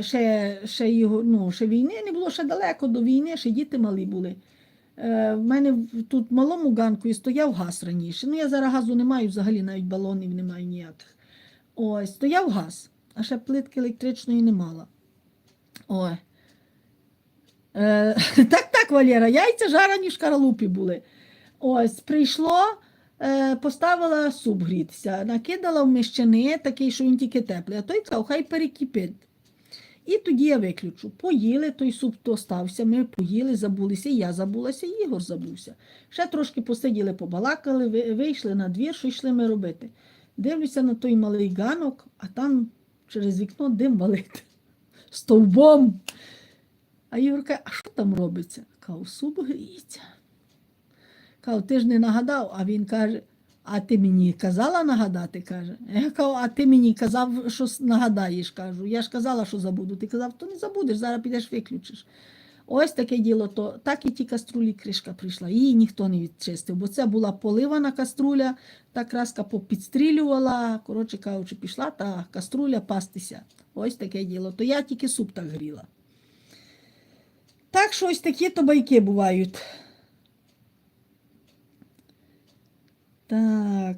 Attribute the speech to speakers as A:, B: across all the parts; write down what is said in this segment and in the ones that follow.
A: ще, ще, його, ну, ще війни не було, ще далеко до війни, ще діти малі були. Е, в мене тут в малому ганку і стояв газ раніше. Ну, я зараз газу не маю, взагалі навіть балонів не маю ніяких. Ось, стояв газ, а ще плитки електричної не мала. Ой. Е, так, так, Валера, яйця жарені в шкаралупі були. Ось, прийшло, е, поставила суп грітися, накидала в міщини, такий, що він тільки теплий, а той сказав, хай перекипить. І тоді я виключу. Поїли, той суп то ми поїли, забулися, я забулася, Ігор забувся. Ще трошки посиділи, побалакали, вийшли на двір, що йшли ми робити. Дивлюся на той малий ганок, а там через вікно дим валить. Стовбом. А Ігор каже, а що там робиться? Кажу, суп гріється. Кажу, ти ж не нагадав, а він каже, а ти мені казала нагадати? каже. Я кажу, а ти мені казав, що нагадаєш, кажу. Я ж казала, що забуду. Ти казав, то не забудеш, зараз підеш виключиш. Ось таке діло, то так і ті каструлі кришка прийшла. Її ніхто не відчистив, бо це була поливана каструля, та краска попідстрілювала. Коротше кажучи, пішла та каструля пастися. Ось таке діло. То я тільки суп так гріла. Так що ось такі то байки бувають. Так.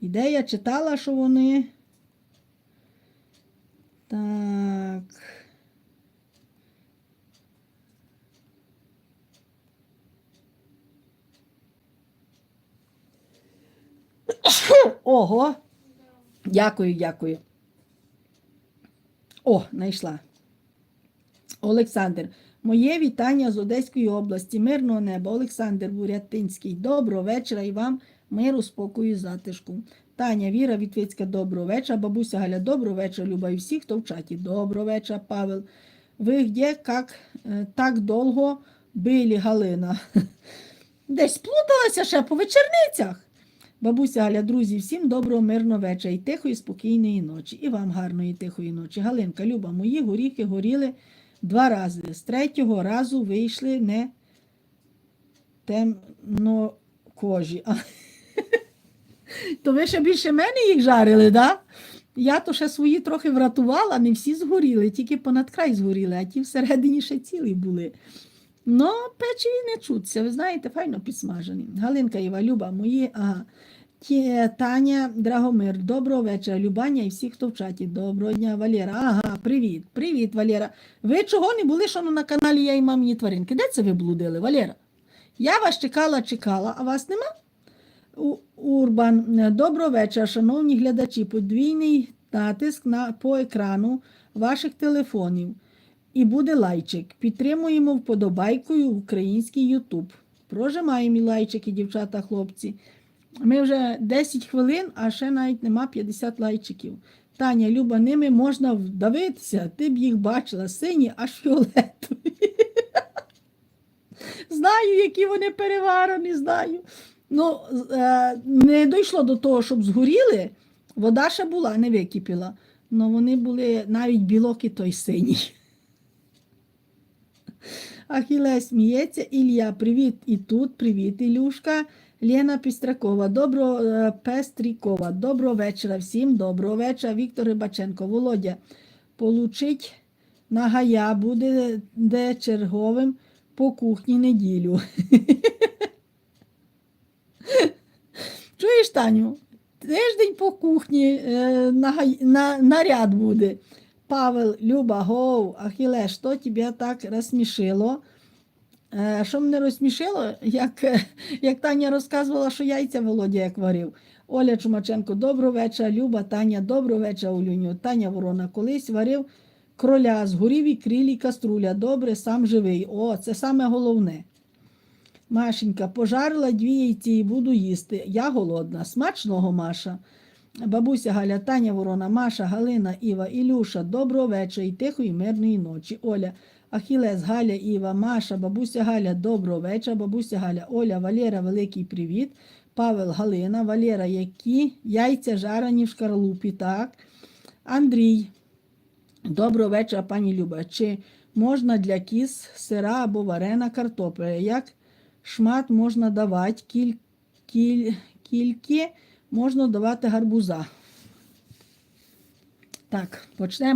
A: Ідея читала, що вони. Так. Ого. Дякую, дякую. О, знайшла. Олександр. Моє вітання з Одеської області, мирного неба. Олександр Бурятинський. Доброго вечора і вам миру, спокою, затишку. Таня Віра Вітвицька, доброго вечора. Бабуся Галя, доброго вечора. Люба і всі, хто в чаті. Доброго вечора, Павел. Ви где, как, е, так довго били Галина? Десь плуталася ще по вечорницях. Бабуся Галя, друзі, всім доброго, мирного вечора і тихої, спокійної ночі. І вам гарної тихої ночі. Галинка, Люба, мої горіхи горіли два рази. З третього разу вийшли не темнокожі. То ви ще більше мене їх жарили, да? Я то ще свої трохи врятувала, не всі згоріли, тільки понад край згоріли, а ті всередині ще цілі були. Ну, печиві не чуться, ви знаєте, файно підсмажені. Галинка Іва, Люба, мої, ага. Таня Драгомир, доброго вечора, Любаня і всі, хто в чаті. Доброго дня, Валера. Ага, привіт, привіт, Валера. Ви чого не були, що на каналі Я і мамині тваринки? Де це ви блудили, Валера? Я вас чекала, чекала, а вас нема? Урбан, доброго вечора, шановні глядачі. Подвійний натиск на, по екрану ваших телефонів. І буде лайчик. Підтримуємо вподобайкою український Ютуб. Прожимаємо і лайчики, дівчата, хлопці. Ми вже 10 хвилин, а ще навіть нема 50 лайчиків. Таня, Люба, ними можна вдавитися. Ти б їх бачила, сині, аж фіолетові. Знаю, які вони переварені, знаю. Ну, е, не дійшло до того, щоб згоріли. Вода ще була, не википіла. але вони були навіть білок і той синій. Ахіле сміється. Ілля, привіт і тут, привіт, Ілюшка. Лена Пістракова, доброго е, Пестрікова, доброго вечора всім, доброго вечора. Віктор Рибаченко, Володя, получить на гая, буде де черговим по кухні неділю. Чуєш, Таню? Тиждень по кухні е, на, на, наряд буде. Павел, Люба, Гоу, Ахіле, що тебе так розсмішило? Е, Що мене розсмішило, як, е, як Таня розказувала, що яйця Володя як варив. Оля Чумаченко, доброго вечора, Люба, Таня, доброго вечора, Олюню. Таня Ворона, колись варив кроля, згорів і крілі каструля. Добре, сам живий. О, це саме головне. Машенька, пожарила дві яйці і буду їсти. Я голодна. Смачного, Маша. Бабуся Галя, Таня Ворона, Маша, Галина, Іва, Ілюша, доброго вечора і тихої мирної ночі. Оля, Ахілес, Галя, Іва, Маша, бабуся Галя, доброго вечора, бабуся Галя, Оля, Валера, великий привіт. Павел, Галина, Валера, які яйця жарені в шкарлупі, так. Андрій, доброго вечора, пані Люба. Чи можна для кіз сира або варена картопля? Як шмат можна давати, кіль, кіль, кільки можна давати гарбуза. Так, почнемо.